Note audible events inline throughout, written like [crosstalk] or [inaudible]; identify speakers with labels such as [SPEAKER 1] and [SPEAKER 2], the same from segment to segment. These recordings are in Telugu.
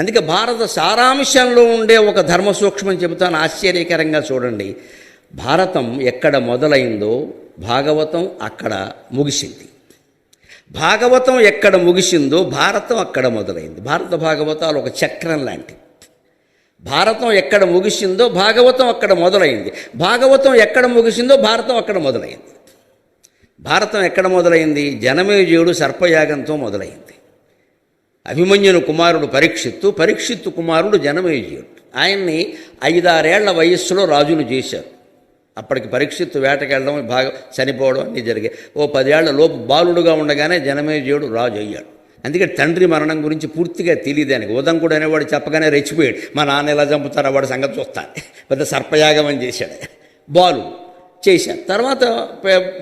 [SPEAKER 1] అందుకే భారత సారాంశంలో ఉండే ఒక ధర్మ సూక్ష్మం చెబుతాను ఆశ్చర్యకరంగా చూడండి. భారతం ఎక్కడ మొదలైందో భాగవతం అక్కడ ముగిసింది. భాగవతం ఎక్కడ ముగిసిందో భారతం అక్కడ మొదలైంది. భారత భాగవతాలు ఒక చక్రం లాంటివి. భారతం ఎక్కడ ముగిసిందో భాగవతం అక్కడ మొదలైంది. భాగవతం ఎక్కడ ముగిసిందో భారతం అక్కడ మొదలైంది. భారతం ఎక్కడ మొదలైంది? జనమేజయుడు సర్పయాగంతో మొదలైంది. అభిమన్యుని కుమారుడు పరీక్షిత్తు పరీక్షిత్తు కుమారుడు జనమేజయుడు ఆయన్ని ఐదారేళ్ళ వయస్సులో రాజులు చేశారు. అప్పటికి పరీక్షిత్తు వేటకెళ్ళడం బాగా చనిపోవడం అన్నీ జరిగాయి. ఓ పదేళ్ళ లోపు బాలుడుగా ఉండగానే జనమేజయుడు రాజు అయ్యాడు అందుకే తండ్రి మరణం గురించి పూర్తిగా తెలియదు ఆయనకి. ఉదంకుడు అనేవాడు చెప్పగానే రెచ్చిపోయాడు. మా నాన్న ఎలా చంపుతారో వాడు సంగతి చూస్తాను పెద్ద సర్పయాగం అని చేశాడు. బాలు చేశాను తర్వాత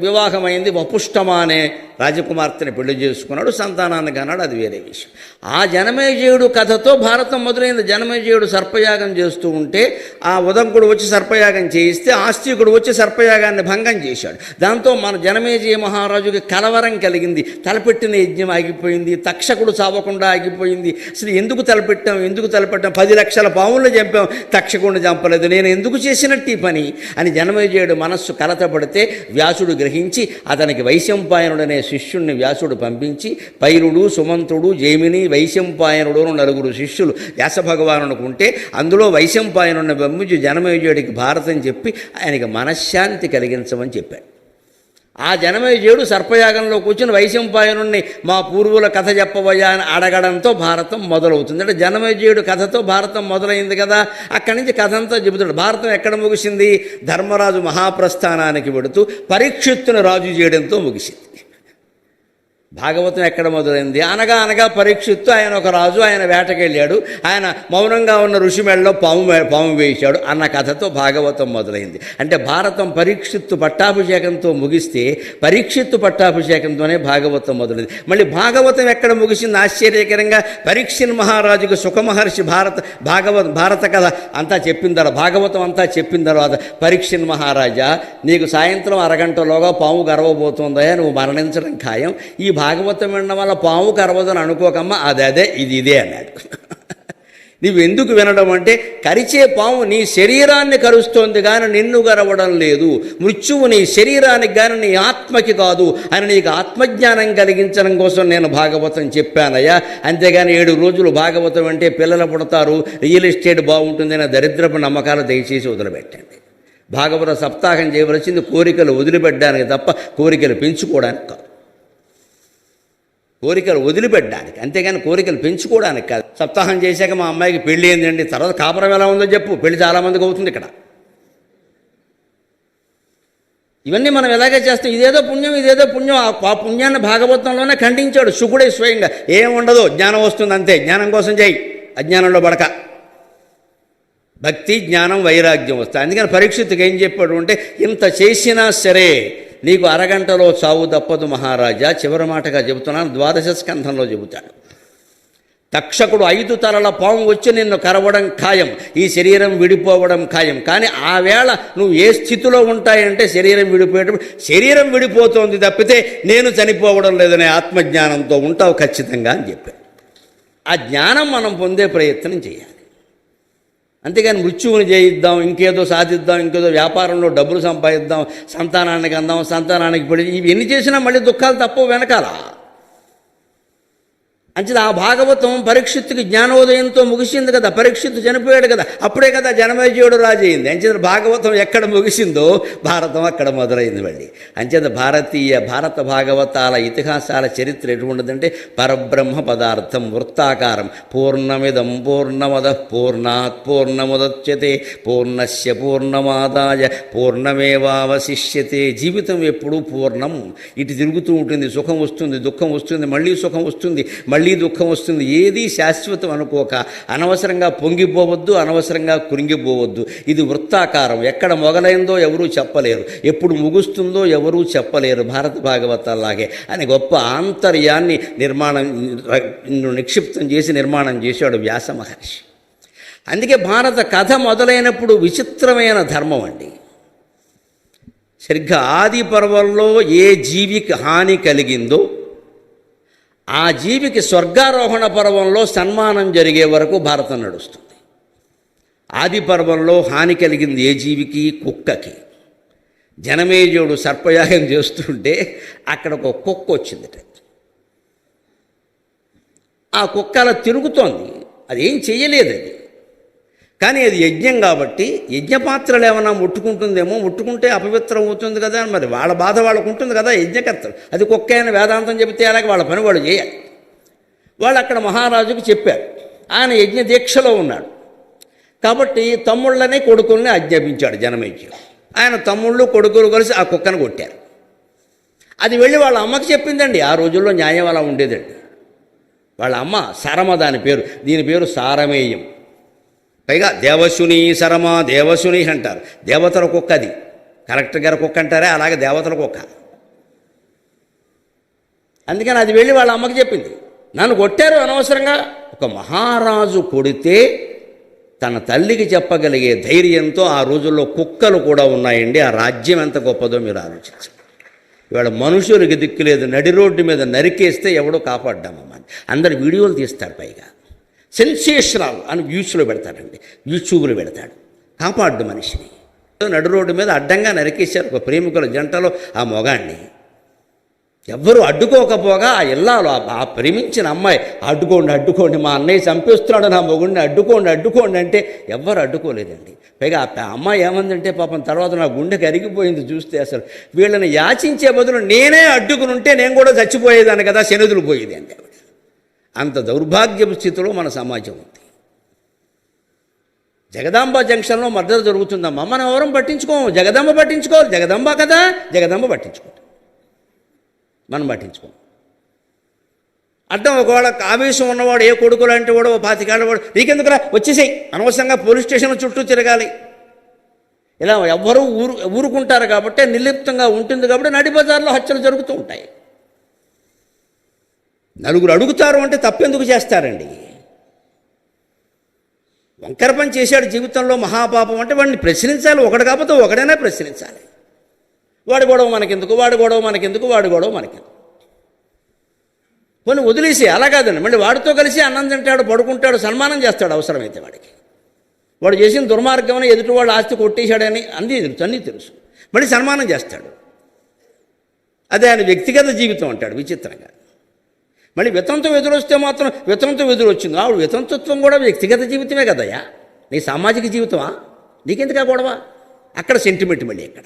[SPEAKER 1] వివాహమైంది వపుష్టమ అనే రాజకుమార్తెని పెళ్ళి చేసుకున్నాడు సంతానాన్ని కన్నాడు అది వేరే విషయం. ఆ జనమేజయుడు కథతో భారతం మొదలైంది. జనమేజయుడు సర్పయాగం చేస్తూ ఉంటే ఆ ఉదంకుడు వచ్చి సర్పయాగం చేయిస్తే ఆస్తికుడు వచ్చి సర్పయాగాన్ని భంగం చేశాడు. దాంతో మన జనమేజయ మహారాజుకి కలవరం కలిగింది. తలపెట్టిన యజ్ఞం ఆగిపోయింది. తక్షకుడు చావకుండా ఆగిపోయింది. అసలు ఎందుకు తలపెట్టాం? ఎందుకు తలపెట్టాం? పది లక్షల పాములు చంపాం. తక్షకుడిని చంపలేదు. నేను ఎందుకు చేసినట్టు ఈ పని? అని జనమేజయుడు మనస్సు కలతపడితే వ్యాసుడు గ్రహించి అతనికి వైశంపాయనుడనే శిష్యుణ్ణి వ్యాసుడు పంపించి పైరుడు సుమంతుడు జైమిని వైశంపాయనుడు నలుగురు శిష్యులు వ్యాస భగవానునికి ఉంటే అందులో వైశంపాయనుడిని పంపించి జనమేజయుడికి భారతం చెప్పి ఆయనకి మనశ్శాంతి కలిగించమని చెప్పాడు. ఆ జనమేజయుడు సర్పయాగంలో కూర్చుని వైశంపాయనుణ్ణి మా పూర్వుల కథ చెప్పవయా అని అడగడంతో భారతం మొదలవుతుంది. అంటే జనమేజయుడు కథతో భారతం మొదలైంది కదా అక్కడి నుంచి కథ అంతా చెబుతాడు భారతం ఎక్కడ ముగిసింది? ధర్మరాజు మహాప్రస్థానానికి వెడుతూ పరీక్షిత్తును రాజు చేయడంతో ముగిసింది. భాగవతం ఎక్కడ మొదలైంది? అనగా అనగా పరీక్షిత్తు ఆయన ఒక రాజు ఆయన వేటకెళ్ళాడు. ఆయన మౌనంగా ఉన్న ఋషి మెడలో పాము పాము వేశాడు అన్న కథతో భాగవతం మొదలైంది. అంటే భారతం పరీక్షిత్తు పట్టాభిషేకంతో ముగిస్తే పరీక్షిత్తు పట్టాభిషేకంతోనే భాగవతం మొదలైంది. మళ్ళీ భాగవతం ఎక్కడ ముగిసింది? ఆశ్చర్యకరంగా పరీక్షిన్ మహారాజుకు సుఖమహర్షి భారత భాగవత భారత కథ అంతా చెప్పిన తర్వాత భాగవతం అంతా చెప్పిన తర్వాత పరీక్షిన్ మహారాజా నీకు సాయంత్రం అరగంటలోగా పాము గర్వబోతుందా నువ్వు మరణించడం ఖాయం. ఈ భాగవతం వినడం వల్ల పాము కరవదని అనుకోకమ్మా అది అదే ఇది ఇదే అన్నాడు. నీవు ఎందుకు వినడం అంటే కరిచే పాము నీ శరీరాన్ని కరుస్తోంది కానీ నిన్ను గరవడం లేదు. మృత్యువు నీ శరీరానికి కానీ నీ ఆత్మకి కాదు. అని నీకు ఆత్మజ్ఞానం కలిగించడం కోసం నేను భాగవతం చెప్పానయ్యా. అంతేగాని ఏడు రోజులు భాగవతం అంటే పిల్లలు పుడతారు రియల్ ఎస్టేట్ బాగుంటుందనే దరిద్రపు నమ్మకాలు దయచేసి వదిలిపెట్టండి. భాగవత సప్తాహం చేయవలసింది కోరికలు వదిలిపెట్టడానికి తప్ప కోరికలు పెంచుకోవడానికి కాదు. కోరికలు వదిలిపెట్టడానికి అంతేగాని కోరికలు పెంచుకోవడానికి కాదు. సప్తాహం చేశాక మా అమ్మాయికి పెళ్ళి ఏందండి తర్వాత కాపురం ఎలా ఉందో చెప్పు పెళ్ళి చాలామందికి అవుతుంది ఇక్కడ. ఇవన్నీ మనం ఎలాగే చేస్తాం? ఇదేదో పుణ్యం ఇదేదో పుణ్యం. ఆ పుణ్యాన్ని భాగవతంలోనే ఖండించాడు శుకుడే స్వయంగా. ఏం ఉండదు జ్ఞానం వస్తుంది అంతే. జ్ఞానం కోసం చేయి అజ్ఞానంలో పడక భక్తి జ్ఞానం వైరాగ్యం వస్తాయి. అందుకని పరీక్షిత్తుకి ఏం చెప్పాడు అంటే ఇంత చేసినా సరే నీకు అరగంటలో చావు తప్పదు మహారాజా. చివరి మాటగా చెబుతున్నాను. ద్వాదశ స్కంధంలో చెబుతాడు తక్షకుడు ఐదు తరల పాము వచ్చి నిన్ను కరవడం ఖాయం. ఈ శరీరం విడిపోవడం ఖాయం. కానీ ఆ వేళ నువ్వు ఏ స్థితిలో ఉంటాయంటే శరీరం విడిపోయేటప్పుడు శరీరం విడిపోతోంది తప్పితే నేను చనిపోవడం లేదనే ఆత్మజ్ఞానంతో ఉంటావు ఖచ్చితంగా అని చెప్పాడు. ఆ జ్ఞానం మనం పొందే ప్రయత్నం చేయాలి. అంతేగాని మృత్యువుని చేయిద్దాం ఇంకేదో సాధిద్దాం ఇంకేదో వ్యాపారంలో డబ్బులు సంపాదిద్దాం సంతానానికి అందాం సంతానానికి పడి ఇవి ఎన్ని చేసినా మళ్ళీ దుఃఖాలు తప్ప వెనకాల. అంచేది ఆ భాగవతం పరీక్షిత్తుకి జ్ఞానోదయంతో ముగిసింది కదా పరీక్షిత్తు చనిపోయాడు కదా అప్పుడే కదా జనమేజయుడు రాజయింది. అంచేత భాగవతం ఎక్కడ ముగిసిందో భారతం అక్కడ మొదలైంది మళ్ళీ. అంచేత భారతీయ భారత భాగవతాల ఇతిహాసాల చరిత్ర ఎటువంటిదంటే పరబ్రహ్మ పదార్థం వృత్తాకారం. పూర్ణమిదం పూర్ణమద పూర్ణాత్ పూర్ణముదచ్యతే పూర్ణస్య పూర్ణమాదాయ పూర్ణమేవావశిష్యతే. జీవితం ఎప్పుడూ పూర్ణం. ఇటు తిరుగుతూ ఉంటుంది సుఖం వస్తుంది దుఃఖం వస్తుంది మళ్ళీ సుఖం వస్తుంది మళ్ళీ దుఃఖం వస్తుంది. ఏది శాశ్వతం అనుకోక అనవసరంగా పొంగిపోవద్దు అనవసరంగా కురింగిపోవద్దు ఇది వృత్తాకారం. ఎక్కడ మొదలైందో ఎవరూ చెప్పలేరు. ఎప్పుడు ముగుస్తుందో ఎవరూ చెప్పలేరు. భారత భాగవతాలాగే అని గొప్ప ఆంతర్యాన్ని నిర్మాణం నిక్షిప్తం చేసి నిర్మాణం చేశాడు వ్యాస మహర్షి. అందుకే భారత కథ మొదలైనప్పుడు విచిత్రమైన ధర్మం అండి. సరిగ్గా ఆది పర్వంలో ఏ జీవికి హాని కలిగిందో ఆ జీవికి స్వర్గారోహణ పర్వంలో సన్మానం జరిగే వరకు భారతం నడుస్తుంది. ఆది పర్వంలో హాని కలిగింది ఏ జీవికి? కుక్కకి. జనమేజయుడు సర్పయాగం చేస్తుంటే అక్కడ ఒక కుక్క వచ్చిందట. ఆ కుక్క అలా తిరుగుతోంది. అది ఏం చేయలేదు అది కానీ అది యజ్ఞం కాబట్టి యజ్ఞపాత్రలు ఏమైనా ముట్టుకుంటుందేమో ముట్టుకుంటే అపవిత్రం అవుతుంది కదా మరి వాళ్ళ బాధ వాళ్ళకు ఉంటుంది కదా యజ్ఞకర్తలు. అది కుక్క అయిన వేదాంతం చెబితే అలాగే వాళ్ళ పని వాళ్ళు చేయాలి. వాళ్ళు అక్కడ మహారాజుకు చెప్పారు. ఆయన యజ్ఞ దీక్షలో ఉన్నాడు. కాబట్టి తమ్ముళ్ళని కొడుకుల్ని ఆజ్ఞాపించాడు జనమేజ్యం. ఆయన తమ్ముళ్ళు కొడుకులు కలిసి ఆ కుక్కను కొట్టారు. అది వెళ్ళి వాళ్ళ అమ్మకి చెప్పిందండి. ఆ రోజుల్లో న్యాయం అలా ఉండేదండి. వాళ్ళ అమ్మ సరమ దాని పేరు. దీని పేరు సారమేయం. పైగా దేవశుని శరమ దేవశుని అంటారు. దేవతల కుక్క అది. కలెక్టర్ గారి కుక్క అంటారే అలాగే దేవతల కుక్క. అందుకని అది వెళ్ళి వాళ్ళ అమ్మకి చెప్పింది. నన్ను కొట్టారు అనవసరంగా. ఒక మహారాజు కొడితే తన తల్లికి చెప్పగలిగే ధైర్యంతో ఆ రోజుల్లో కుక్కలు కూడా ఉన్నాయండి. ఆ రాజ్యం ఎంత గొప్పదో మీరు ఆలోచించండి. ఇవాళ మనుషులకి దిక్కులేదు నడి రోడ్డు మీద నరికేస్తే ఎవడో కాపాడ్డామమ్మా అందరు వీడియోలు తీస్తారు పైగా. సెన్సేషనల్ అని వ్యూస్లో పెడతాడండి. యూట్యూబ్లో పెడతాడు. కాపాడు మనిషిని. నడు రోడ్డు మీద అడ్డంగా నరికేశారు ఒక ప్రేమికుల జంటలో ఆ మొగాన్ని ఎవ్వరూ అడ్డుకోకపోగా ఆ ఇల్లాలు ఆ- ప్రేమించిన అమ్మాయి అడ్డుకోండి అడ్డుకోండి మా అన్నయ్య చంపేస్తున్నాడు నా మొగుడిని అడ్డుకోండి అడ్డుకోండి అంటే ఎవ్వరు అడ్డుకోలేదండి. పైగా ఆ అమ్మాయి ఏమందంటే పాపం తర్వాత నా గుండె కరిగిపోయింది చూస్తే అసలు. వీళ్ళని యాచించే బదులు నేనే అడ్డుకుని ఉంటే నేను కూడా చచ్చిపోయేదాన్ని కదా శనిదులు పోయేది అంటే అంత దౌర్భాగ్యపు స్థితిలో మన సమాజం ఉంది. జగదాంబ జంక్షన్లో మర్డర్ జరుగుతుందమ్మా. మనం ఎవరం పట్టించుకోము. జగదాంబ పట్టించుకోవాలి. జగదాంబ కదా? జగదాంబ పట్టించుకోవాలి మనం పట్టించుకోము. అడ్డం ఒకవేళ ఆవేశం ఉన్నవాడు ఏ కొడుకు లాంటి వాడు ఓ పాతికాళ్ళ వాడు నీకెందుకురా? వచ్చేసేయి. అనవసరంగా పోలీస్ స్టేషన్ చుట్టూ తిరగాలి. ఇలా ఎవ్వరూ ఊరు ఊరుకుంటారు కాబట్టి నిర్లిప్తంగా ఉంటుంది కాబట్టి నడి బజార్లో హత్యలు జరుగుతూ ఉంటాయి. నలుగురు అడుగుతారు అంటే తప్పెందుకు చేస్తారండి? వంకర పని చేశాడు జీవితంలో మహాపాపం అంటే వాడిని ప్రశ్నించాలి. ఒకడు కాకపోతే ఒకడైనా ప్రశ్నించాలి. వాడి గొడవ మనకెందుకు? వాడి గొడవ మనకెందుకు? వాడి గొడవ మనకెందుకు? కొన్ని వదిలేసి అలా కాదండి. మళ్ళీ వాడితో కలిసి అన్నం తింటాడు పడుకుంటాడు సన్మానం చేస్తాడు అవసరమైతే వాడికి. వాడు చేసిన దుర్మార్గమని ఎదుటి వాడు ఆస్తి కొట్టేశాడని అన్నీ తెలుసు అన్నీ తెలుసు. మళ్ళీ సన్మానం చేస్తాడు. అదే ఆయన వ్యక్తిగత జీవితం అంటాడు విచిత్రంగా. మళ్ళీ వితంతం ఎదురొస్తే మాత్రం వితంతం ఎదురొచ్చింది ఆవిడ వితంతత్వం కూడా వ్యక్తిగత జీవితమే కదయ్యా. నీ సామాజిక జీవితమా? నీకెందుకా గొడవ? అక్కడ సెంటిమెంట్ మళ్ళీ ఎక్కడ?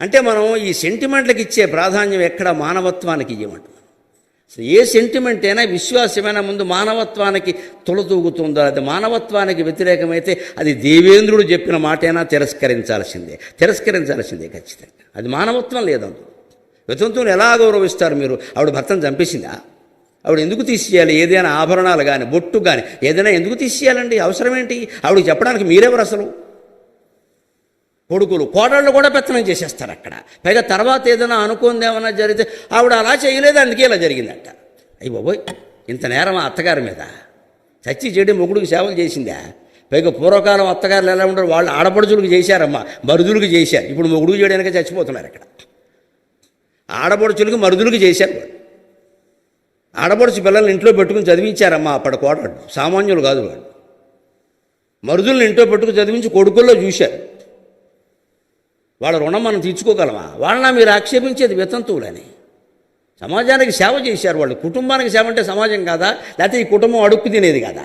[SPEAKER 1] అంటే మనం ఈ సెంటిమెంట్లకు ఇచ్చే ప్రాధాన్యం ఎక్కడ? మానవత్వానికి ఇవ్వమంటున్నాం అసలు ఏ సెంటిమెంట్ అయినా విశ్వాసమైనా ముందు మానవత్వానికి తొలతూగుతుందో? అది మానవత్వానికి వ్యతిరేకమైతే అది దేవేంద్రుడు చెప్పిన మాటైనా తిరస్కరించాల్సిందే. తిరస్కరించాల్సిందే ఖచ్చితంగా. అది మానవత్వం లేదందు వితంతువుని ఎలా గౌరవిస్తారు మీరు? ఆవిడ భర్తను చంపేసిందా? ఆవిడ ఎందుకు తీసేయాలి ఏదైనా ఆభరణాలు కానీ బొట్టు కానీ ఏదైనా ఎందుకు తీసేయాలండి అవసరం ఏంటి ఆవిడకి చెప్పడానికి మీరెవరు అసలు? కొడుకులు కోడళ్ళు కూడా పెత్తనం చేసేస్తారు అక్కడ. పైగా తర్వాత ఏదైనా అనుకుంది ఏమైనా జరిగితే ఆవిడ అలా చేయలేదు అందుకే ఇలా జరిగిందంట. అయ్యి బాబోయ్ ఇంత నేరం అత్తగారి మీద. చచ్చి చెడి మొగుడికి సేవలు చేసిందా? పైగా పూర్వకాలం అత్తగారులు ఎలా ఉంటారు వాళ్ళు ఆడపడుచులకు చేశారమ్మా మరుదులకు చేశారు. ఇప్పుడు మొగుడుకు చేయడానికే చచ్చిపోతున్నారు ఇక్కడ ఆడపడుచులకి మరుదులకు చేశారు. ఆడపడుచు పిల్లల్ని ఇంట్లో పెట్టుకుని చదివించారమ్మా అప్పటి కోడాడు సామాన్యులు కాదు వాడు మరుదుల్ని ఇంట్లో పెట్టుకుని చదివించి కొడుకుల్లో చూశారు. వాళ్ళ రుణం మనం తీర్చుకోగలమా? వాళ్ళ మీరు ఆక్షేపించేది వితంతువులని. సమాజానికి సేవ చేశారు వాళ్ళు. కుటుంబానికి సేవ అంటే సమాజం కాదా? లేకపోతే ఈ కుటుంబం అడుక్కు తినేది కదా?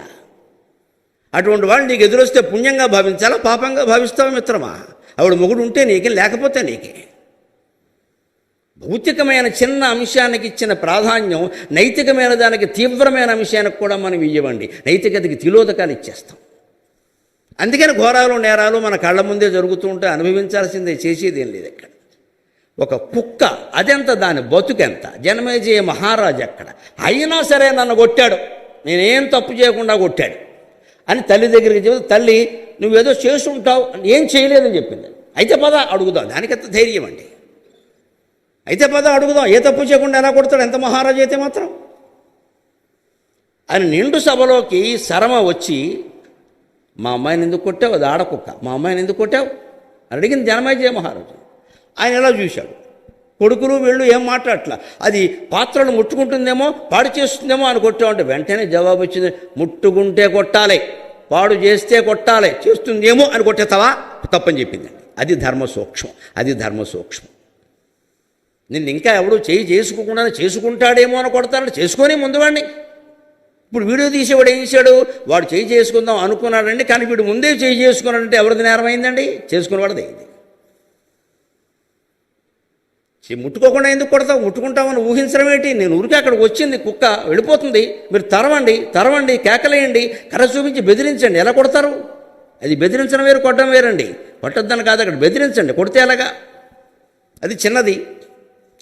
[SPEAKER 1] అటువంటి వాళ్ళు నీకు ఎదురొస్తే పుణ్యంగా భావించాలా? పాపంగా భావిస్తావా మిత్రమా? ఆవిడ మొగుడు ఉంటే నీకే లేకపోతే నీకే. భౌతికమైన చిన్న అంశానికి ఇచ్చిన ప్రాధాన్యం నైతికమైన దానికి తీవ్రమైన అంశానికి కూడా మనం ఇవ్వండి నైతికతకి తిలోదకాలు ఇచ్చేస్తాం. అందుకని ఘోరాలు నేరాలు మన కళ్ళ ముందే జరుగుతూ ఉంటే అనుభవించాల్సిందే చేసేది ఏం లేదు ఇక్కడ. ఒక కుక్క అదెంత దాని బతుకెంత? జనమేజయ మహారాజు అక్కడ అయినా సరే నన్ను కొట్టాడు. నేనేం తప్పు చేయకుండా కొట్టాడు. అని తల్లి దగ్గరికి చెప్తే తల్లి నువ్వేదో చేసుంటావు ఏం చేయలేదని చెప్పింది. అయితే పద అడుగుదాం. దానికంత ధైర్యం అండి? అయితే పద అడుగుదాం. ఏ తప్పు చేయకుండా ఎలా కొడతాడు? ఎంత మహారాజు అయితే మాత్రం? ఆయన నిండు సభలోకి శరమ వచ్చి మా అమ్మాయిని ఎందుకు కొట్టావు? అది ఆడకుక్క. మా అమ్మాయిని ఎందుకు కొట్టావు? అని అడిగింది జనమేజయ మహారాజు. ఆయన ఎలా చూశాడు? కొడుకులు వీళ్ళు ఏం మాట్లాడట్ల? అది పాత్రలు ముట్టుకుంటుందేమో పాడు చేస్తుందేమో అని కొట్టామంటే వెంటనే జవాబు వచ్చింది ముట్టుకుంటే కొట్టాలి పాడు చేస్తే కొట్టాలి చేస్తుందేమో అని కొట్టేస్తావా? తప్పని చెప్పిందండి అది ధర్మ సూక్ష్మం అది ధర్మ సూక్ష్మం నిన్ను ఇంకా ఎవడు చేయి చేసుకోకుండా చేసుకుంటాడేమో అని కొడతాడు. చేసుకొని ముందువాడిని. ఇప్పుడు వీడియో తీసేవాడు ఏం చేశాడు? వాడు చేయి చేసుకుందాం అనుకున్నాడండి కానీ వీడు ముందే చేయి చేసుకున్నాడంటే ఎవరిది నేరమైందండి? చేసుకునేవాడిది అయింది ముట్టుకోకుండా ఎందుకు కొడతావు? ముట్టుకుంటామని ఊహించడం ఏంటి? నేను ఊరికి అక్కడికి వచ్చింది కుక్క వెళ్ళిపోతుంది. మీరు తరవండి తరవండి కేకలేయండి కర్ర చూపించి బెదిరించండి. ఎలా కొడతారు? అది బెదిరించడం వేరు కొట్టడం వేరండి. కొట్టద్దని కాదు అక్కడ బెదిరించండి. కొడితే ఎలాగా? అది చిన్నది.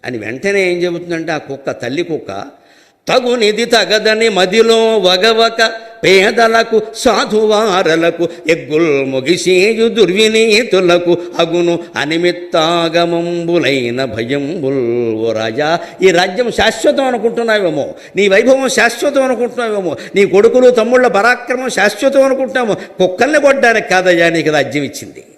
[SPEAKER 1] అని వెంటనే ఏం చెబుతుందంటే ఆ కుక్క తల్లి కుక్క తగునిది తగదని మదిలో వగవక పేదలకు సాధువారలకు ఎగ్గుల్ ముగిసేయు దుర్వినీతులకు అగును అనిమిత్తాగమంబులైన భయంబుల్ ఓ రాజా. ఈ రాజ్యం శాశ్వతం అనుకుంటున్నావేమో నీ వైభవం శాశ్వతం అనుకుంటున్నావేమో నీ కొడుకులు తమ్ముళ్ళ పరాక్రమం శాశ్వతం అనుకుంటున్నాము కుక్కల్ని కొట్టడానికి కాదయ్యా నీకు రాజ్యం ఇచ్చింది.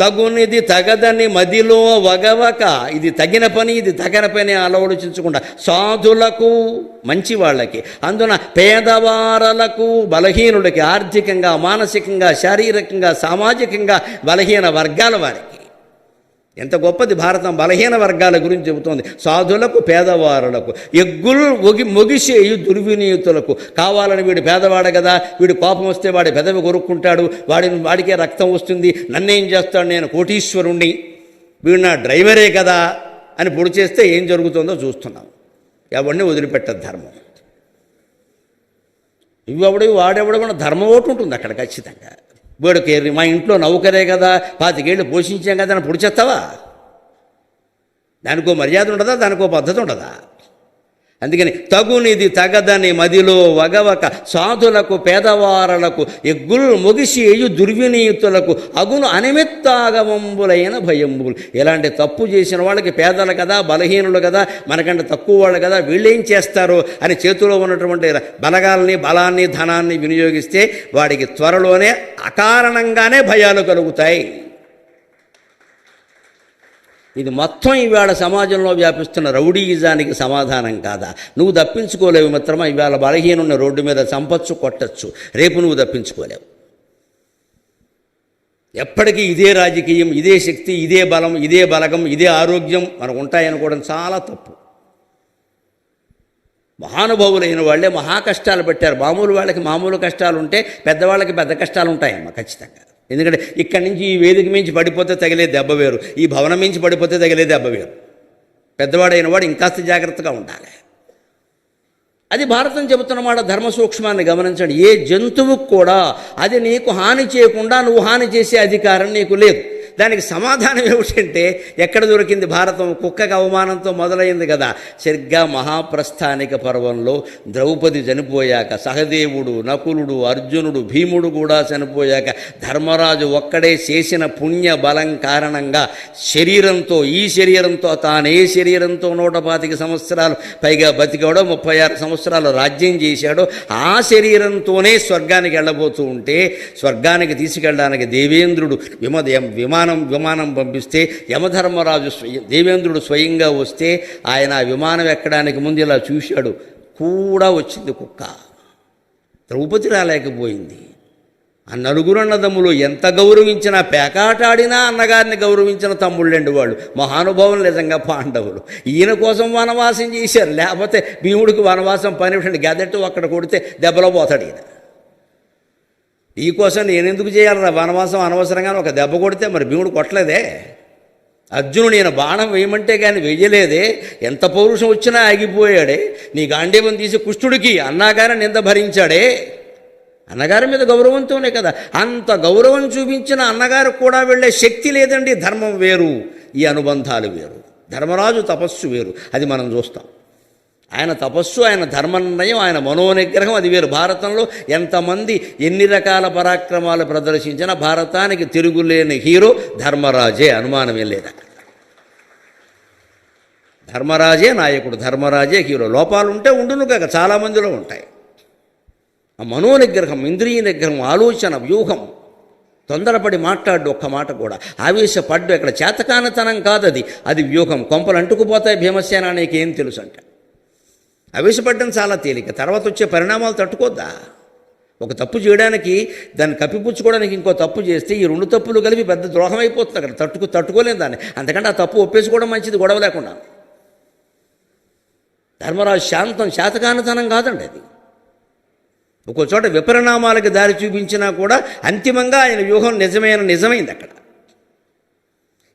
[SPEAKER 1] తగునిది తగదని మదిలో వగవక. ఇది తగిన పని ఇది తగిన పని అలవడుచించకుండా సాధులకు మంచి వాళ్ళకి. అందున పేదవారలకు బలహీనులకి ఆర్థికంగా మానసికంగా శారీరకంగా సామాజికంగా బలహీన వర్గాల వారికి. ఎంత గొప్పది భారతం బలహీన వర్గాల గురించి చెబుతోంది. సాధులకు పేదవారులకు ఎగ్గులు ఒగి మొగిసేయు దుర్వినీతులకు కావాలని వీడు పేదవాడు కదా వీడు కోపం వస్తే వాడి పెదవి కొరుక్కుంటాడు వాడిని వాడికే రక్తం వస్తుంది నన్నేం చేస్తాడు నేను కోటీశ్వరుణ్ణి వీడు నా డ్రైవరే కదా అని పొడి చేస్తే ఏం జరుగుతుందో చూస్తున్నాం. ఎవడిని వదిలిపెట్టదు ధర్మం. ఇవెవడు వాడెవడు కూడా ధర్మం ఒకటి ఉంటుంది అక్కడ ఖచ్చితంగా. వీడికి మా ఇంట్లో నౌకరే కదా పాతికేళ్ళు పోషించాం కదా అని పొడిచేస్తావా? దానికో మర్యాద ఉండదా? దానికో పద్ధతి ఉండదా? అందుకని తగునిది తగదని మదిలో వగవక సాధులకు పేదవారలకు ఎగ్గులు ముగిసేయు దుర్వినీతులకు అగును అనిమిత్తాగమంబులైన భయంబులు. ఇలాంటి తప్పు చేసిన వాళ్ళకి పేదలు కదా బలహీనులు కదా మనకంటే తక్కువ వాళ్ళు కదా వీళ్ళేం చేస్తారు అని చేతిలో ఉన్నటువంటి బలగాల్ని బలాన్ని ధనాన్ని వినియోగిస్తే వాడికి త్వరలోనే అకారణంగానే భయాలు కలుగుతాయి. ఇది మొత్తం ఇవాళ సమాజంలో వ్యాపిస్తున్న రౌడీయిజానికి సమాధానం కాదా? నువ్వు తప్పించుకోలేవు మిత్రమా ఇవాళ బలహీనున్న రోడ్డు మీద చంపచ్చు కొట్టచ్చు. రేపు నువ్వు తప్పించుకోలేవు. ఎప్పటికీ ఇదే రాజకీయం ఇదే శక్తి ఇదే బలం ఇదే బలగం ఇదే ఆరోగ్యం మనకు ఉంటాయనుకోవడం చాలా తప్పు. మహానుభావులైన వాళ్ళే మహా కష్టాలు పెట్టారు. మామూలు వాళ్ళకి మామూలు కష్టాలు ఉంటే పెద్దవాళ్ళకి పెద్ద కష్టాలు ఉంటాయమ్మ ఖచ్చితంగా. ఎందుకంటే ఇక్కడి నుంచి ఈ వేదిక మించి పడిపోతే తగిలే దెబ్బ వేరు. ఈ భవనం మించి పడిపోతే తగిలే దెబ్బ వేరు. పెద్దవాడైన వాడు ఇంకాస్త జాగ్రత్తగా ఉండాలి. అది భారతం చెబుతున్నమాట ధర్మ సూక్ష్మాన్ని గమనించండి. ఏ జంతువుకు కూడా అది నీకు హాని చేయకుండా నువ్వు హాని చేసే అధికారం నీకు లేదు. దానికి సమాధానం ఏమిటంటే ఎక్కడ దొరికింది భారతం? కుక్కకి అవమానంతో మొదలైంది కదా. సరిగ్గా మహాప్రస్థానిక పర్వంలో ద్రౌపది చనిపోయాక సహదేవుడు నకులుడు అర్జునుడు భీముడు కూడా చనిపోయాక ధర్మరాజు ఒక్కడే చేసిన పుణ్య బలం కారణంగా శరీరంతో ఈ శరీరంతో తానే శరీరంతో నూట పాతిక సంవత్సరాలు పైగా బతికాడో ముప్పై ఆరు సంవత్సరాలు రాజ్యం చేశాడో ఆ శరీరంతోనే స్వర్గానికి వెళ్ళబోతూ ఉంటే స్వర్గానికి తీసుకెళ్ళడానికి దేవేంద్రుడు విమదయం విమాన విమానం పంపిస్తే యమధర్మరాజు దేవేంద్రుడు స్వయంగా వస్తే ఆయన ఆ విమానం ఎక్కడానికి ముందు ఇలా చూశాడు. కూడా వచ్చింది కుక్క. ద్రౌపది రాలేకపోయింది. ఆ నలుగురు అన్నదమ్ములు ఎంత గౌరవించినా పేకాటాడినా అన్నగారిని గౌరవించిన తమ్ముళ్ళండి వాళ్ళు. మహానుభావులు నిజంగా పాండవులు. ఈయన కోసం వనవాసం చేశారు. లేకపోతే భీముడికి వనవాసం పని గదట్టు అక్కడ కొడితే దెబ్బలో పోతాడు ఈయన. ఈ కోసం నేను ఎందుకు చేయాలరా వనవాసం అనవసరంగా ఒక దెబ్బ కొడితే మరి భీముడు కొట్టలేదే? అర్జునుడు నేను బాణం వేయమంటే కానీ వేయలేదే? ఎంత పౌరుషం వచ్చినా ఆగిపోయాడే? నీ గాంధీవం తీసి కుష్ఠుడికి అన్నాగానే నింద భరించాడే? అన్నగారి మీద గౌరవంతోనే కదా. అంత గౌరవం చూపించిన అన్నగారు కూడా వెళ్ళే శక్తి లేదండి. ధర్మం వేరు. ఈ అనుబంధాలు వేరు. ధర్మరాజు తపస్సు వేరు. అది మనం చూస్తాం. ఆయన తపస్సు ఆయన ధర్మనిర్ణయం ఆయన మనోనిగ్రహం అది వేరు. భారతంలో ఎంతమంది ఎన్ని రకాల పరాక్రమాలు ప్రదర్శించినా భారతానికి తిరుగులేని హీరో ధర్మరాజే అనుమానమే లేదు ధర్మరాజే నాయకుడు ధర్మరాజే హీరో. లోపాలు ఉంటే ఉండును కాక చాలామందిలో ఉంటాయి. ఆ మనోనిగ్రహం ఇంద్రియ నిగ్రహం ఆలోచన వ్యూహం తొందరపడి మాట్లాడు ఒక్క మాట కూడా. ఆవేశపడ్డు ఇక్కడ చేతకానతనం కాదది. అది వ్యూహం. కొంపలు అంటుకుపోతాయి భీమసేనానికి ఏం తెలుసు అంట. ఆవేశపడ్డం చాలా తేలిక. తర్వాత వచ్చే పరిణామాలు తట్టుకోద్దా? ఒక తప్పు చేయడానికి దాన్ని కప్పిపుచ్చుకోవడానికి ఇంకో తప్పు చేస్తే ఈ రెండు తప్పులు కలిపి పెద్ద ద్రోహం అయిపోతుంది అక్కడ. తట్టుకు తట్టుకోలేం దాన్ని. అంతకంటే ఆ తప్పు ఒప్పేసుకోవడం మంచిది గొడవ లేకుండా. ధర్మరాజు శాంతం శాతకానతనం కాదండి అది. ఒక్కో చోట విపరిణామాలకు దారి చూపించినా కూడా అంతిమంగా ఆయన వ్యూహం నిజమైన నిజమైంది అక్కడ.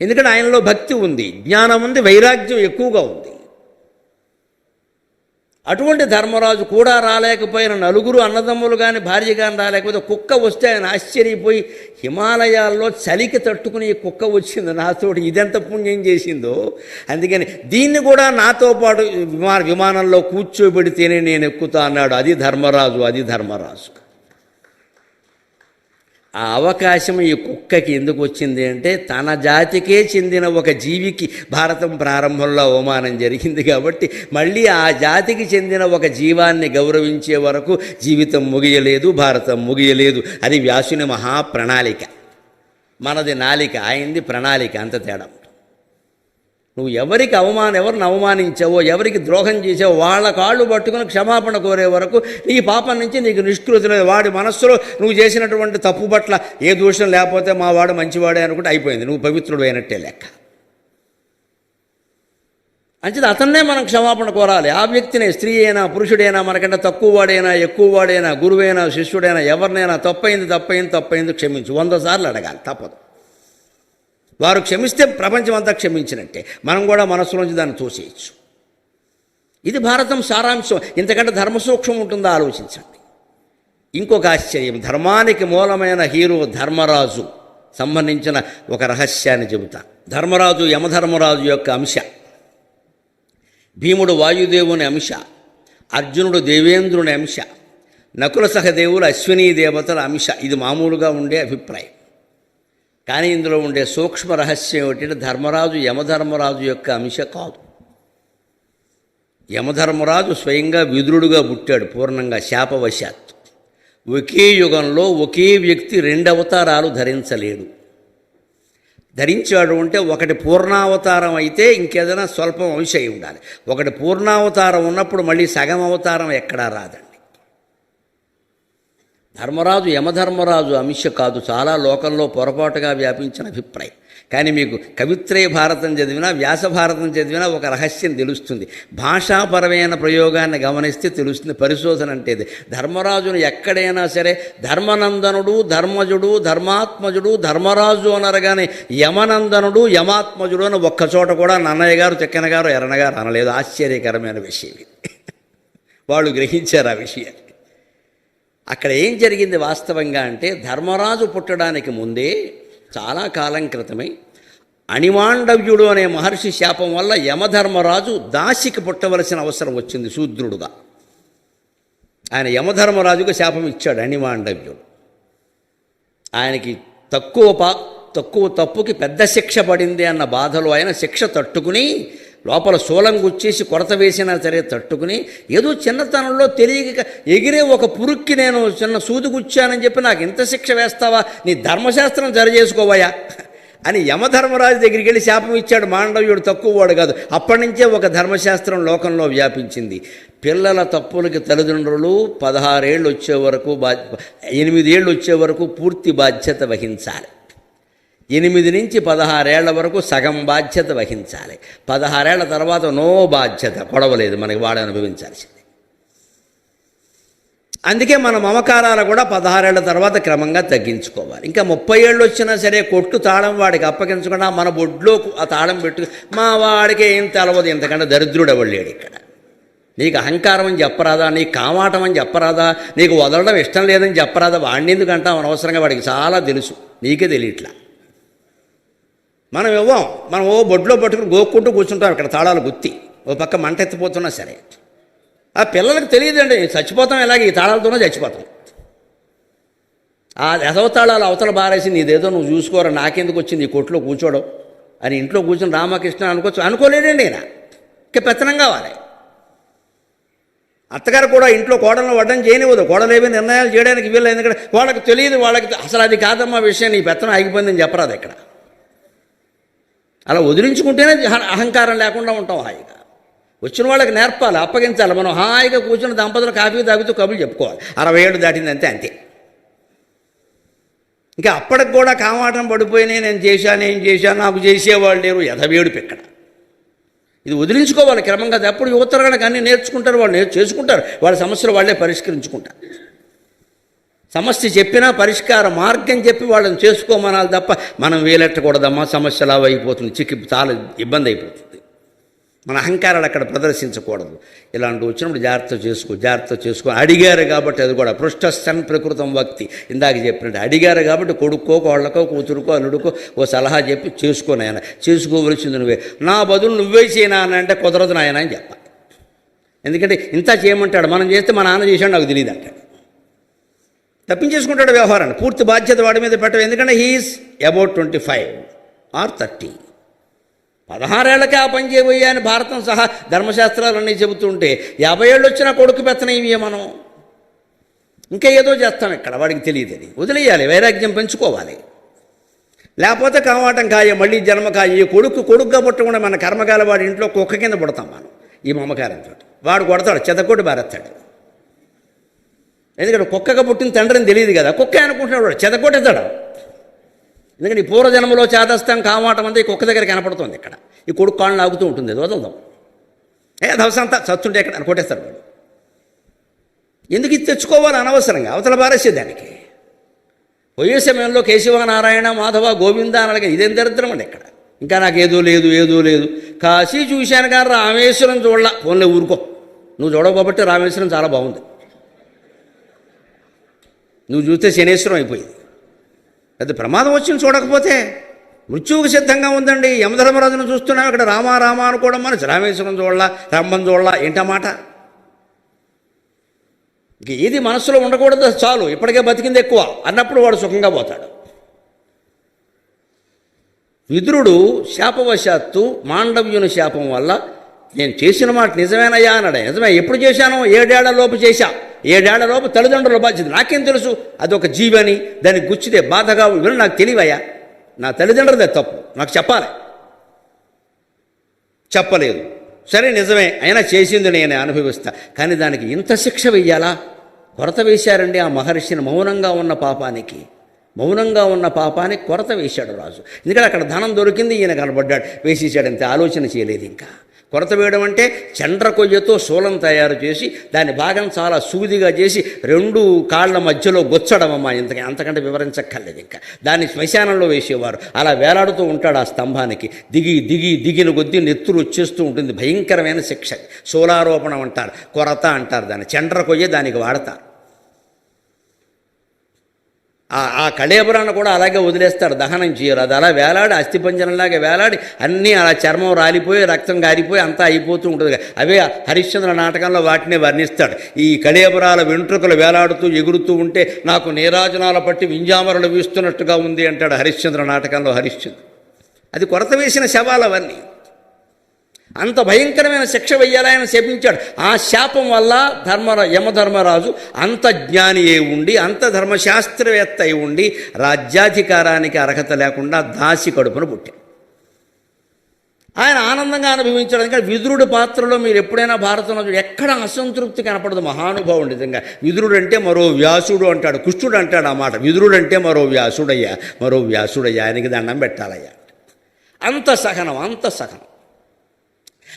[SPEAKER 1] ఎందుకంటే ఆయనలో భక్తి ఉంది జ్ఞానం ఉంది వైరాగ్యం ఎక్కువగా ఉంది. అటువంటి ధర్మరాజు కూడా రాలేకపోయిన నలుగురు అన్నదమ్ములు కానీ భార్య కానీ రాలేకపోతే కుక్క వస్తే ఆయన ఆశ్చర్యపోయి హిమాలయాల్లో చలికి తట్టుకుని ఈ కుక్క వచ్చింది నాతోటి ఇదెంత పుణ్యం చేసిందో? అందుకని దీన్ని కూడా నాతో పాటు విమాన విమానంలో కూర్చోబెడితేనే నేను ఎక్కుతా అన్నాడు. అది ధర్మరాజు అది ధర్మరాజు ఆ అవకాశం ఈ కుక్కకి ఎందుకు వచ్చింది అంటే తన జాతికే చెందిన ఒక జీవికి భారతం ప్రారంభంలో అవమానం జరిగింది కాబట్టి మళ్ళీ ఆ జాతికి చెందిన ఒక జీవాన్ని గౌరవించే వరకు జీవితం ముగియలేదు భారతం ముగియలేదు అది వ్యాసుని మహాప్రణాళిక. మనది నాలిక ఆయనది ప్రణాళిక అంత తేడా. నువ్వు ఎవరికి అవమానం ఎవరిని అవమానించావో ఎవరికి ద్రోహం చేసావో వాళ్ళ కాళ్ళు పట్టుకుని క్షమాపణ కోరే వరకు నీ పాపం నుంచి నీకు నిష్కృతి లేదు వాడి మనస్సులో నువ్వు చేసినటువంటి తప్పు పట్ల ఏ దోషం లేకపోతే మా వాడు మంచివాడే అనుకుంటే అయిపోయింది. నువ్వు పవిత్రుడు అయినట్టే లెక్క. అంచేది అతన్నే మనం క్షమాపణ కోరాలి. ఆ వ్యక్తినే స్త్రీ అయినా పురుషుడైనా మనకంటే తక్కువ వాడైనా ఎక్కువ వాడైనా గురువైనా శిష్యుడైనా ఎవరినైనా తప్పైంది తప్పైంది తప్పైంది క్షమించు. వంద సార్లు అడగాలి తప్పదు. వారు క్షమిస్తే ప్రపంచం అంతా క్షమించినట్టే. మనం కూడా మనసులోంచి దాన్ని తోసేయచ్చు. ఇది భారతం సారాంశం. ఇంతకంటే ధర్మసూక్ష్మం ఉంటుందో ఆలోచించండి. ఇంకొక ఆశ్చర్యం. ధర్మానికి మూలమైన హీరో ధర్మరాజు. సంబంధించిన ఒక రహస్యాన్ని చెబుతా. ధర్మరాజు యమధర్మరాజు యొక్క అంశ. భీముడు వాయుదేవుని అంశ. అర్జునుడు దేవేంద్రుని అంశ. నకుల సహదేవులు అశ్వినీ దేవతల అంశ. ఇది మామూలుగా ఉండే అభిప్రాయం. కానీ ఇందులో ఉండే సూక్ష్మ రహస్యం ఏమిటంటే ధర్మరాజు యమధర్మరాజు యొక్క అంశ కాదు. యమధర్మరాజు స్వయంగా విదురుడుగా పుట్టాడు పూర్ణంగా శాపవశాత్తు. ఒకే యుగంలో ఒకే వ్యక్తి రెండు అవతారాలు ధరించలేడు. ధరించాడు అంటే ఒకటి పూర్ణావతారం అయితే ఇంకేదైనా స్వల్పం అంశ అయి ఉండాలి. ఒకటి పూర్ణావతారం ఉన్నప్పుడు మళ్ళీ సగం అవతారం ఎక్కడా రాదండి. ధర్మరాజు యమధర్మరాజు అమిష కాదు చాలా లోకంలో పొరపాటుగా వ్యాపించిన అభిప్రాయం. కానీ మీకు కవిత్రయ భారతం చదివినా వ్యాస భారతం చదివినా ఒక రహస్యం తెలుస్తుంది. భాషాపరమైన ప్రయోగాన్ని గమనిస్తే తెలుస్తుంది పరిశోధన అంటే ఇది. ధర్మరాజును ఎక్కడైనా సరే ధర్మనందనుడు ధర్మజుడు ధర్మాత్మజుడు ధర్మరాజు అనరగానే యమనందనుడు యమాత్మజుడు అని ఒక్కచోట కూడా నన్నయ్య గారు చెక్కన గారు ఎర్రన గారు అనలేదు. ఆశ్చర్యకరమైన విషయం ఇది. [laughs] వాళ్ళు గ్రహించారు ఆ విషయాన్ని. అక్కడ ఏం జరిగింది వాస్తవంగా అంటే ధర్మరాజు పుట్టడానికి ముందే చాలా కాలం క్రితమై అణిమాండవ్యుడు అనే మహర్షి శాపం వల్ల యమధర్మరాజు దాసికి పుట్టవలసిన అవసరం వచ్చింది శూద్రుడుగా. ఆయన యమధర్మరాజుకు శాపం ఇచ్చాడు అణిమాండవ్యుడు. ఆయనకి తక్కువ పా తక్కువ తప్పుకి పెద్ద శిక్ష పడింది అన్న బాధలో ఆయన శిక్ష తట్టుకుని లోపల శూలం గుచ్చేసి కొరత వేసినా సరే తట్టుకుని ఏదో చిన్నతనంలో తెలియక ఎగిరే ఒక పురుక్కి నేను చిన్న సూది గుచ్చానని చెప్పి నాకు ఇంత శిక్ష వేస్తావా? నీ ధర్మశాస్త్రం సరి చేసుకోవయా అని యమధర్మరాజు దగ్గరికి వెళ్ళి శాపం ఇచ్చాడు. మాండవ్యుడు తక్కువ వాడు కాదు. అప్పటి నుంచే ఒక ధర్మశాస్త్రం లోకంలో వ్యాపించింది. పిల్లల తప్పులకి తల్లిదండ్రులు పదహారేళ్ళు వచ్చే వరకు బా ఎనిమిదేళ్ళు వచ్చే వరకు పూర్తి బాధ్యత వహించాలి. ఎనిమిది నుంచి పదహారేళ్ళ వరకు సగం బాధ్యత వహించాలి. పదహారేళ్ళ తర్వాత నో బాధ్యత కొడవలేదు మనకి వాడు అనుభవించాల్సింది. అందుకే మన మమకారాలు కూడా పదహారేళ్ళ తర్వాత క్రమంగా తగ్గించుకోవాలి. ఇంకా ముప్పై ఏళ్ళు వచ్చినా సరే కొట్టు తాళం వాడికి అప్పగించకుండా మన బొడ్లో ఆ తాళం పెట్టు మా వాడికి ఏం తెలవదు ఇంతకంటే దరిద్రుడు ఎవళ్ళాడు ఇక్కడ. నీకు అహంకారం అని చెప్పరాదా? నీకు కామాటం అని చెప్పరాదా? నీకు వదలడం ఇష్టం లేదని చెప్పరాదా? వాడిని ఎందుకంటా అనవసరంగా వాడికి చాలా తెలుసు. నీకే తెలియట్లా. మనం ఇవ్వం. మనం ఓ బొడ్లో పట్టుకుని గోక్కుంటూ కూర్చుంటాం ఇక్కడ తాళాలు గుత్తి. ఓ పక్క మంట ఎత్తిపోతున్నా సరే. ఆ పిల్లలకు తెలియదండి చచ్చిపోతాం ఎలాగ? ఈ తాళాలతోనే చచ్చిపోతాం. ఆ ఎదవ తాళాలు అవతల బారేసి నీదేదో నువ్వు చూసుకోరా నాకెందుకు వచ్చింది ఈ కొట్లో కూర్చోడం అని ఇంట్లో కూర్చొని రామకృష్ణ అనుకోవచ్చు. అనుకోలేడండి ఆయన ఇంకా పెత్తనం కావాలి. అత్తగారు కూడా ఇంట్లో కోడలను వడ్డం చేయనివ్వదు. కోడలేవి నిర్ణయాలు చేయడానికి వీళ్ళు ఎందుకంటే వాళ్ళకి తెలియదు వాళ్ళకి అసలు అది కాదమ్మా విషయం. నీ పెత్తనం ఆగిపోయిందని చెప్పరాదు ఇక్కడ. అలా వదిలించుకుంటేనే అహంకారం లేకుండా ఉంటాం హాయిగా. వచ్చిన వాళ్ళకి నేర్పాలి అప్పగించాలి. మనం హాయిగా కూర్చుని దంపతులు కాఫీ తాగుతూ కబులు చెప్పుకోవాలి. అరవై ఏడు దాటింది అంతే. అంతే ఇంకా అప్పటికి కూడా కామాటం పడిపోయినా నేను చేశాను ఏం చేశాను నాకు చేసేవాళ్ళు లేరు ఎదవేడుపు ఇక్కడ ఇది వదిలించుకోవాలి క్రమంగా. అప్పుడు యువతరగడానికి అన్నీ నేర్చుకుంటారు వాళ్ళు నేర్చు చేసుకుంటారు. వాళ్ళ సమస్యలు వాళ్ళే పరిష్కరించుకుంటారు. సమస్య చెప్పినా పరిష్కార మార్గం చెప్పి వాళ్ళని చేసుకోమనాలి తప్ప మనం వేలెట్టకూడదమ్మా సమస్య లావు అయిపోతుంది చిక్కి చాలా ఇబ్బంది అయిపోతుంది మన అహంకారాలు అక్కడ ప్రదర్శించకూడదు. ఇలాంటి వచ్చినప్పుడు జాగ్రత్త చేసుకో జాగ్రత్త చేసుకో. అడిగారు కాబట్టి అది కూడా పృష్టస్థన్ ప్రకృతం భక్తి ఇందాక చెప్పినట్టు అడిగారు కాబట్టి కొడుక్కో కోళ్ళకో కూతురుకో అల్లుడుకో ఓ సలహా చెప్పి చేసుకోనాయన చేసుకోవలసింది నువ్వే. నా బదులు నువ్వే చేయనా అంటే కుదరదు నాయన అని చెప్పాలి. ఎందుకంటే ఇంత చేయమంటాడు. మనం చేస్తే మా నాన్న చేశాడు నాకు తెలియదు అంటాడు. తప్పించేసుకుంటాడు వ్యవహారాన్ని. పూర్తి బాధ్యత వాడి మీద పెట్టవు ఎందుకంటే he is about twenty five or thirty. పదహారేళ్ళకే ఆ పని చేయబోయా భారతం సహా ధర్మశాస్త్రాలన్నీ చెబుతుంటే యాభై ఏళ్ళు వచ్చినా కొడుకు పెత్తనం మనం. ఇంకా ఏదో చేస్తాం ఇక్కడ వాడికి తెలియదు అది. వదిలేయాలి వైరాగ్యం పెంచుకోవాలి. లేకపోతే కావాటం కాయ మళ్ళీ జన్మ కాయ ఈ కొడుకు కొడుకుగా పుట్టకుండా మన కర్మకాల వాడి ఇంట్లో కుక్క కింద పుడతాం మనం. ఈ మమకారంతో. వాడు కొడతాడు చెదకొట్టి బారెత్తాడు ఎందుకంటే కుక్కగా పుట్టిన తండ్రిని తెలియదు కదా. కుక్క అనుకుంటున్నాడు వాడు. చెదకొట్టేస్తాడు ఎందుకంటే ఈ పూర్వజన్మలో చేదస్తాం కామాటం అంతా ఈ కుక్క దగ్గర కనపడుతుంది ఇక్కడ. ఈ కొడుకు కాళ్ళు లాగుతూ ఉంటుంది. అది వదలదాం. ఏ దవసంతా చచ్చుంటే ఎక్కడ? అని కొట్టేస్తాడు వాడు. ఎందుకు ఇది తెచ్చుకోవాలి అనవసరంగా? అవతల పారేసే దానికి. పోయే సమయంలో కేశవనారాయణ మాధవ గోవింద అనగా ఇదేం దరిద్రం అండి ఇక్కడ. ఇంకా నాకు ఏదో లేదు ఏదో లేదు. కాశీ చూశాను కానీ రామేశ్వరం చూడలా. ఫోన్లో ఊరుకో. నువ్వు చూడకపోబట్టి రామేశ్వరం చాలా బాగుంది. నువ్వు చూస్తే శనేశ్వరం అయిపోయింది. పెద్ద ప్రమాదం వచ్చింది చూడకపోతే మృత్యువుకు సిద్ధంగా ఉందండి. యమధర్మరాజును చూస్తున్నాం ఇక్కడ. రామా రామా అనుకోవడం మనసు. రామేశ్వరం చూడలా రంభం చూడలా ఏంటమాట ఇంక ఏది మనస్సులో ఉండకూడదు చాలు. ఇప్పటికే బతికింది ఎక్కువ. అన్నప్పుడు వాడు సుఖంగా పోతాడు. విదురుడు శాపవశాత్తు మాండవ్యుని శాపం వల్ల నేను చేసిన మాట నిజమేనయ్యా అన్నాడు. నిజమే ఎప్పుడు చేశాను? ఏడేళ్ళలోపు చేశా. ఏడేళ్ళలోపు తల్లిదండ్రుల బాధ్యత. నాకేం తెలుసు? అదొక జీవని దానికి గుచ్చితే బాధగా ఇవన్నీ నాకు తెలియవయ్యా. నా తల్లిదండ్రులదే తప్పు. నాకు చెప్పాలి. చెప్పలేదు. సరే నిజమే. అయినా చేసింది నేను అనుభవిస్తా. కానీ దానికి ఇంత శిక్ష వెయ్యాలా? కొరత వేశారండి ఆ మహర్షిని మౌనంగా ఉన్న పాపానికి. మౌనంగా ఉన్న పాపానికి కొరత వేశాడు రాజు. ఎందుకంటే అక్కడ ధనం దొరికింది ఈయన కనబడ్డాడు. వేసేసాడు అంతే ఆలోచన చేయలేదు ఇంకా. కొరత వేయడం అంటే చండ్ర కొయ్యతో శూలం తయారు చేసి దాని భాగం చాలా సూదిగా చేసి రెండు కాళ్ళ మధ్యలో గొచ్చడం అమ్మా. ఇంతకి అంతకంటే వివరించక్కర్లేదు ఇంకా. దాన్ని శ్మశానంలో వేసేవారు. అలా వేలాడుతూ ఉంటాడు ఆ స్తంభానికి. దిగి దిగి దిగిన కొద్దీ నెత్తురు వచ్చేస్తూ ఉంటుంది. భయంకరమైన శిక్ష. శూలారోపణం అంటారు. కొరత అంటారు దాన్ని. చండ్ర కొయ్య దానికి వాడతారు. ఆ ఆ కూడా అలాగే వదిలేస్తారు దహనం చేయరు. అది అలా వేలాడి అస్థిపంజనంలాగా వేలాడి అన్నీ అలా చర్మం రాలిపోయి రక్తం గారిపోయి అంతా అయిపోతూ ఉంటుంది. అవే హరిశ్చంద్ర నాటకంలో వాటిని వర్ణిస్తాడు. ఈ కళేబరాల వెంట్రుకలు వేలాడుతూ ఎగురుతూ ఉంటే నాకు నీరాజనాల పట్టి వింజామరలు వీస్తున్నట్టుగా ఉంది అంటాడు హరిశ్చంద్ర నాటకంలో హరిశ్చంద్ర అది కొరత వేసిన శవాలు అవన్నీ అంత భయంకరమైన శిక్ష వెయ్యాలని శపించాడు. ఆ శాపం వల్ల ధర్మరా యమధర్మరాజు అంత జ్ఞాని అయి ఉండి అంత ధర్మశాస్త్రవేత్త అయి ఉండి రాజ్యాధికారానికి అర్హత లేకుండా దాసి కడుపున పుట్టాడు. ఆయన ఆనందంగా అనుభవించాడు ఎందుకంటే విదురుడి పాత్రలో మీరు ఎప్పుడైనా భారతంలో ఎక్కడ అసంతృప్తి కనపడదు మహానుభావుడు నిజంగా. విదురుడు అంటే మరో వ్యాసుడు అంటాడు కృష్ణుడు అంటాడు ఆ మాట. విదురుడు అంటే మరో వ్యాసుడయ్యా మరో వ్యాసుడయ్యా ఆయనకి దండం పెట్టాలయ్యా. అంత సహనం అంత సహనం.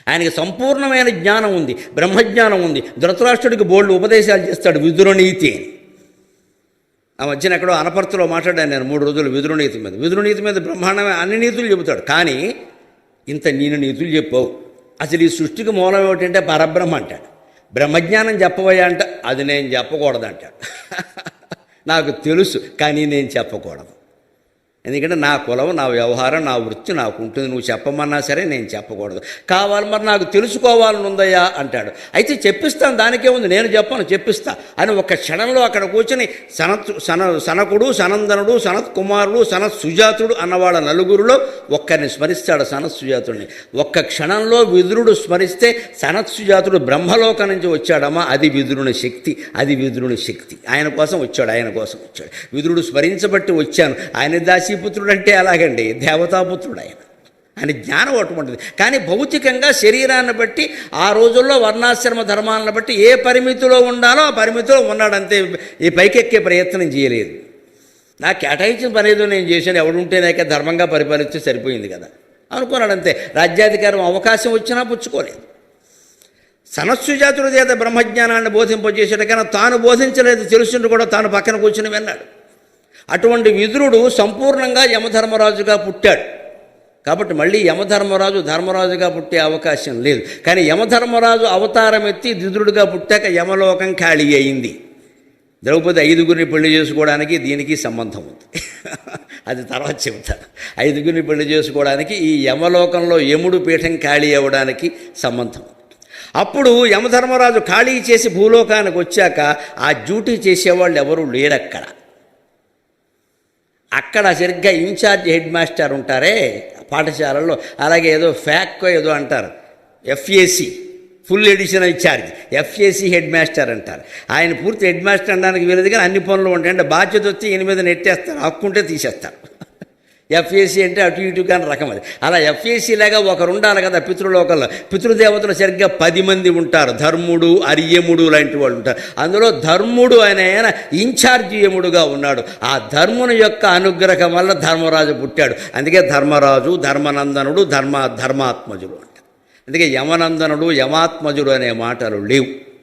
[SPEAKER 1] ఆయనకి సంపూర్ణమైన జ్ఞానం ఉంది బ్రహ్మజ్ఞానం ఉంది. ధృతరాష్ట్రుడికి బోల్డ్ ఉపదేశాలు చేస్తాడు విదురనీతి ఆ మధ్యన ఎక్కడో అనపర్తిలో మాట్లాడాను నేను మూడు రోజులు విదురునీతి మీద. విదురునీతి మీద బ్రహ్మాండమే అన్ని నీతులు చెబుతాడు. కానీ ఇంత నేను నీతులు చెప్పావు. అసలు ఈ సృష్టికి మూలం ఏమిటంటే పరబ్రహ్మ అంటాడు బ్రహ్మజ్ఞానం చెప్పబోయా అంట అది నేను చెప్పకూడదంటాడు [laughs] నాకు తెలుసు కానీ నేను చెప్పకూడదు. ఎందుకంటే నా కులం నా వ్యవహారం నా వృత్తి నాకు ఉంటుంది. నువ్వు చెప్పమన్నా సరే నేను చెప్పకూడదు. కావాలి మరి నాకు తెలుసుకోవాలని ఉందయ్యా అంటాడు. అయితే చెప్పిస్తాను దానికే ఉంది. నేను చెప్పను చెప్పిస్తా అని ఒక క్షణంలో అక్కడ కూర్చొని సనత్ సన సనకుడు సనందనుడు సనత్ కుమారుడు సనత్ సుజాతుడు అన్నవాళ్ళ నలుగురిలో ఒక్కరిని స్మరిస్తాడు సనత్ సుజాతుడిని. ఒక్క క్షణంలో విదురుడు స్మరిస్తే సనత్ సుజాతుడు బ్రహ్మలోకం నుంచి వచ్చాడమ్మా. అది విదురుని శక్తి అది విదురుని శక్తి. ఆయన కోసం వచ్చాడు ఆయన కోసం వచ్చాడు. విదురుడు స్మరించబట్టి వచ్చాను. ఆయన దాసి దాసీపుత్రుడు అంటే అలాగండి దేవతాపుత్రుడు ఆయన ఆయన జ్ఞానం అటువంటిది కానీ భౌతికంగా శరీరాన్ని బట్టి ఆ రోజుల్లో వర్ణాశ్రమ ధర్మాలను బట్టి ఏ పరిమితిలో ఉండాలో ఆ పరిమితిలో ఉన్నాడంతే ఈ పైకెక్కే ప్రయత్నం చేయలేదు. నాకు కేటాయించిన పని ఏదో నేను చేశాను. ఎవడుంటేనాక ధర్మంగా పరిపాలిస్తే సరిపోయింది కదా. అనుకున్నాడంతే. రాజ్యాధికారం అవకాశం వచ్చినా పుచ్చుకోలేదు. సనస్సు సనస్సుజాతుడు చేత బ్రహ్మజ్ఞానాన్ని బోధింపజేసాడు కానీ తాను బోధించలేదు. తెలుసుండి కూడా తాను పక్కన కూర్చుని విన్నాడు. అటువంటి విదురుడు సంపూర్ణంగా యమధర్మరాజుగా పుట్టాడు. కాబట్టి మళ్ళీ యమధర్మరాజు ధర్మరాజుగా పుట్టే అవకాశం లేదు. కానీ యమధర్మరాజు అవతారం ఎత్తి విదురుడుగా పుట్టాక యమలోకం ఖాళీ అయింది. ద్రౌపది ఐదుగురిని పెళ్ళి చేసుకోవడానికి దీనికి సంబంధం ఉంది. [laughs] అది తర్వాత చెబుతాను ఐదుగురిని పెళ్ళి చేసుకోవడానికి ఈ యమలోకంలో యముడు పీఠం ఖాళీ అవ్వడానికి సంబంధం అప్పుడు యమధర్మరాజు ఖాళీ చేసి భూలోకానికి వచ్చాక ఆ డ్యూటీ చేసేవాళ్ళు ఎవరూ లేరక్కడ. అక్కడ సరిగ్గా ఇన్ఛార్జ్ హెడ్ మాస్టర్ ఉంటారే పాఠశాలల్లో. అలాగే ఏదో ఫ్యాక్కో ఏదో అంటారు. FAC full additional incharge. FAC head master అంటారు. ఆయన పూర్తి హెడ్ మాస్టర్ అనడానికి వీలదు కానీ అన్ని పనులు ఉంటాయి. అంటే బాధ్యత వచ్చి ఎనిమిది నెట్టేస్తారు. హక్కుంటే తీసేస్తారు. ఎఫ్ఏసి అంటే అటు ఇటు కానీ రకం అది. అలా ఎఫ్ఏసి లాగా ఒకరు ఉండాలి కదా పితృలోకంలో. పితృదేవతలు సరిగ్గా పది మంది ఉంటారు. ధర్ముడు అర్యముడు లాంటి వాళ్ళు ఉంటారు. అందులో ధర్ముడు అనే ఆయన ఇన్ఛార్జి యముడుగా ఉన్నాడు. ఆ ధర్ముని యొక్క అనుగ్రహం వల్ల ధర్మరాజు పుట్టాడు. అందుకే ధర్మరాజు ధర్మనందనుడు ధర్మ ధర్మాత్మజుడు అంట. అందుకే యమనందనుడు యమాత్మజుడు అనే మాటలు లేవు.